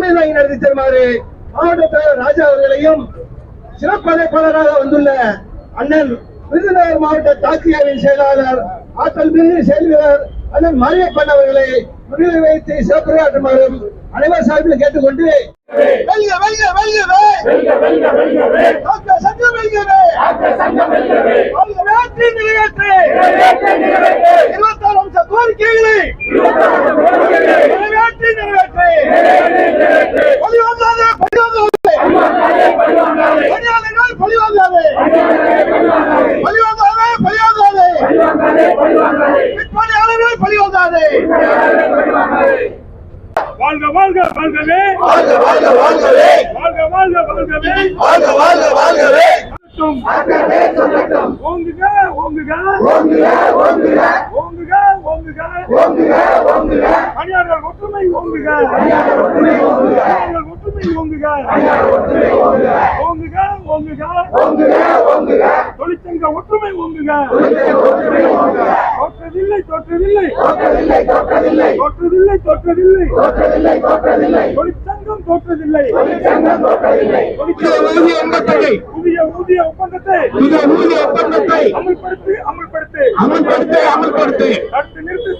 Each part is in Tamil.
தலைமை தாங்கி நடத்தி தருமாறு மாவட்ட தலைவர் ராஜா அவர்களையும் சிறப்பு அழைப்பாளராக வந்துள்ள அண்ணன் விருதுநகர் மாவட்ட தாக்கியாவின் செயலாளர் ஆற்றல் மிகு செயல்வீரர் அண்ணன் மாரியப்பன் அவர்களை முன்னிலை வைத்து சிறப்புரையாற்றுமாறும் அனைவர் சார்பில் கேட்டுக்கொண்டு வெல்க வெல்க வெல்கவே! வாழ்க வாழ்க வாழ்கவே. வாழ்க வாழ்க வாழ்கவே. வாழ்க வாழ்க வாழ்கவே. வாழ்க வாழ்க வாழ்கவே. ஆகவே சொல்லட்டும் ஓங்குக ஓங்குக. ஓங்குக ஓங்குக. ஓங்குக ஓங்குக. ஓங்குக ஓங்குக. பணியாளர் ஒற்றுமை ஓங்குக. பணியாளர் ஒற்றுமை ஓங்குக. பணியாளர் ஒற்றுமை ஓங்குக. பணியாளர் ஒற்றுமை ஓங்குக. ஓங்குக ஓங்குக. ஓங்குக ஓங்குக. தொழிற்சங்க ஒற்றுமை ஓங்குக. தொழிற்சங்க ஒற்றுமை ஓங்குக. தோற்றதில்லை தோற்றதில்லை தோற்றதில்லை தோற்றதில்லை தோற்றதில்லை தோற்றதில்லை தோற்றதில்லை தோற்றதில்லை தொழிற்சங்கம் தோற்றதில்லை தொழிற்சங்கம் தோற்றதில்லை ஊதிய ஒப்பந்தத்தை. புதிய ஊதிய ஒப்பந்தத்தை. புதிய ஊதிய ஒப்பந்தத்தை. அமல்படுத்து அமல்படுத்து. அமல்படுத்து அமல்படுத்து. தடுத்து நிறுத்து.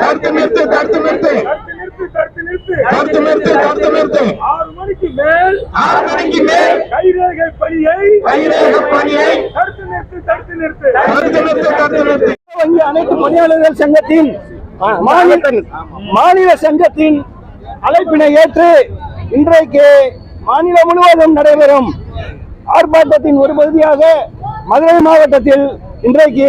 தடுத்து நிறுத்து தடுத்து நிறுத்து. தடுத்து நிறுத்து தடுத்து நிறுத்து. தடுத்து நிறுத்து தடுத்து நிறுத்து. ஆறு மணிக்கு மேல் ஆறு மணிக்கு மேல் கைரேகை பணியை கைரேக பணியை தடுத்து நிறுத்து தடுத்து நிறுத்து. தடுத்து நிறுத்து தடுத்து நிறுத்து. வங்கி அனைத்து பணியாளர்கள் சங்கத்தின் மாநில சங்கத்தின் அழைப்பினை ஏற்று இன்றைக்கு மாநிலம் முழுவதும் நடைபெறும் ஆர்ப்பாட்டத்தின் ஒரு பகுதியாக மதுரை மாவட்டத்தில் இன்றைக்கு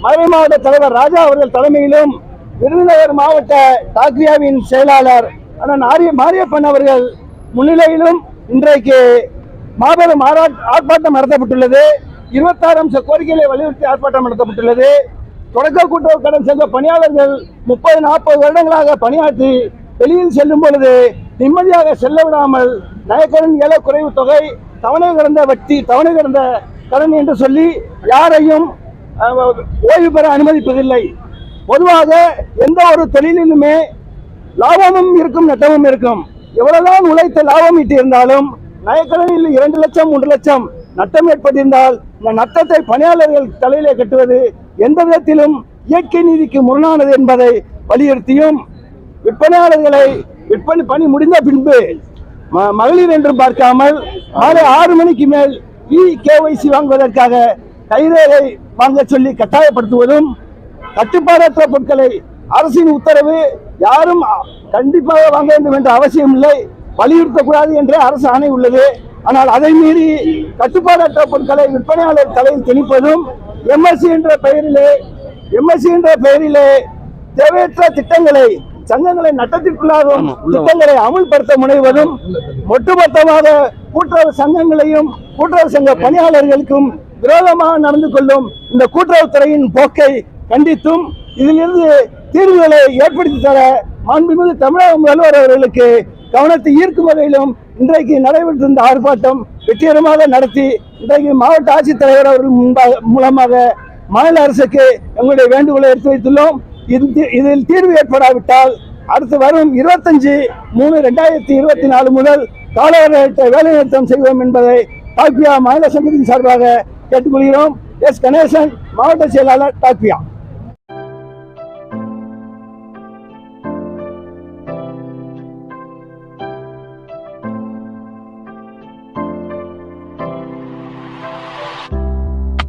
மதுரை மாவட்ட தலைவர் ராஜா அவர்கள் தலைமையிலும் விருதுநகர் மாவட்ட டாக்ரியாவின் செயலாளர் அண்ணன் ஆரிய மாரியப்பன் அவர்கள் முன்னிலையிலும் இன்றைக்கு மாபெரும் ஆரா- ஆர்ப்பாட்டம் நடத்தப்பட்டுள்ளது. இருபத்தாறு அம்ச கோரிக்கைகளை வலியுறுத்தி ஆர்ப்பாட்டம் நடத்தப்பட்டுள்ளது. தொடக்க கூட்டுறவு கடன் சென்ற பணியாளர்கள் முப்பது நாற்பது வருடங்களாக பணியாற்றி வெளியில் செல்லும் பொழுது நிம்மதியாக செல்ல விடாமல் நயக்கடன் ஏல குறைவு தொகை தவணை கிடந்த வட்டி தவணை கிடந்த கடன் என்று சொல்லி யாரையும் ஓய்வு பெற அனுமதிப்பதில்லை. பொதுவாக எந்த ஒரு தொழிலிலுமே லாபமும் இருக்கும் நட்டமும் இருக்கும். எவ்வளவுதான் உழைத்த லாபம் ஈட்டியிருந்தாலும் நயக்கடனில் இரண்டு லட்சம் மூன்று லட்சம் நட்டம் ஏற்பட்டிருந்தால் இந்த நட்டத்தை பணியாளர்கள் தலையிலே கட்டுவது எந்த விதத்திலும் இயற்கை நீதிக்கு முரணானது என்பதை வலியுறுத்தியும் விற்பனையாளர்களை விற்பனை பணி முடிந்த பின்பு ம- மகளிர் என்று பார்க்காமல் மாலை ஆறு மணிக்கு மேல் இ கேஒய்சி வாங்குவதற்காக கைரேகை வாங்க சொல்லி கட்டாயப்படுத்துவதும் கட்டுப்பாடற்ற பொருட்களை அரசின் உத்தரவு யாரும் கண்டிப்பாக வாங்க வேண்டும் என்ற அவசியம் இல்லை வலியுறுத்தக்கூடாது என்ற அரசு ஆணை உள்ளது. ஆனால் அதை மீறி கட்டுப்பாடற்ற பொருட்களை விற்பனையாளர் தலையில் திணிப்பதும் எம்எஸ்சி என்ற பெயரிலே எம்எஸ்சி என்ற பெயரிலே தேவையற்ற திட்டங்களை சங்கங்களை நட்டத்திற்குள்ளாகும் திட்டங்களை அமுல்படுத்த முனைவதும் ஒட்டுமொத்தமாக கூட்டுறவு சங்கங்களையும் கூட்டுறவு சங்க பணியாளர்களுக்கும் விரோதமாக நடந்து கொள்ளும் இந்த கூட்டுறவுத்துறையின் போக்கை கண்டித்தும் இதிலிருந்து தீர்வுகளை ஏற்படுத்தி தர மாண்புமிகு தமிழக முதல்வர் அவர்களுக்கு கவனத்தை ஈர்க்கும் வகையிலும் இன்றைக்கு நடைபெற்றிருந்த ஆர்ப்பாட்டம் வெற்றிகரமாக நடத்தி இன்றைக்கு மாவட்ட ஆட்சித்தலைவர் அவர்கள் முன்பாக மூலமாக மாநில அரசுக்கு எங்களுடைய வேண்டுகோளை எடுத்து வைத்துள்ளோம். இதில் தீர்வு ஏற்படாவிட்டால் அடுத்து வரும் இருபத்தஞ்சு மூணு ரெண்டாயிரத்தி இருபத்தி நாலு முதல் காலவரையற்ற வேலைநிறுத்தம் செய்வோம் என்பதை டாக்பியா மாநில சங்கத்தின் சார்பாக கேட்டுக்கொள்கிறோம். எஸ். கணேசன் மாவட்ட செயலாளர் டாக்பியா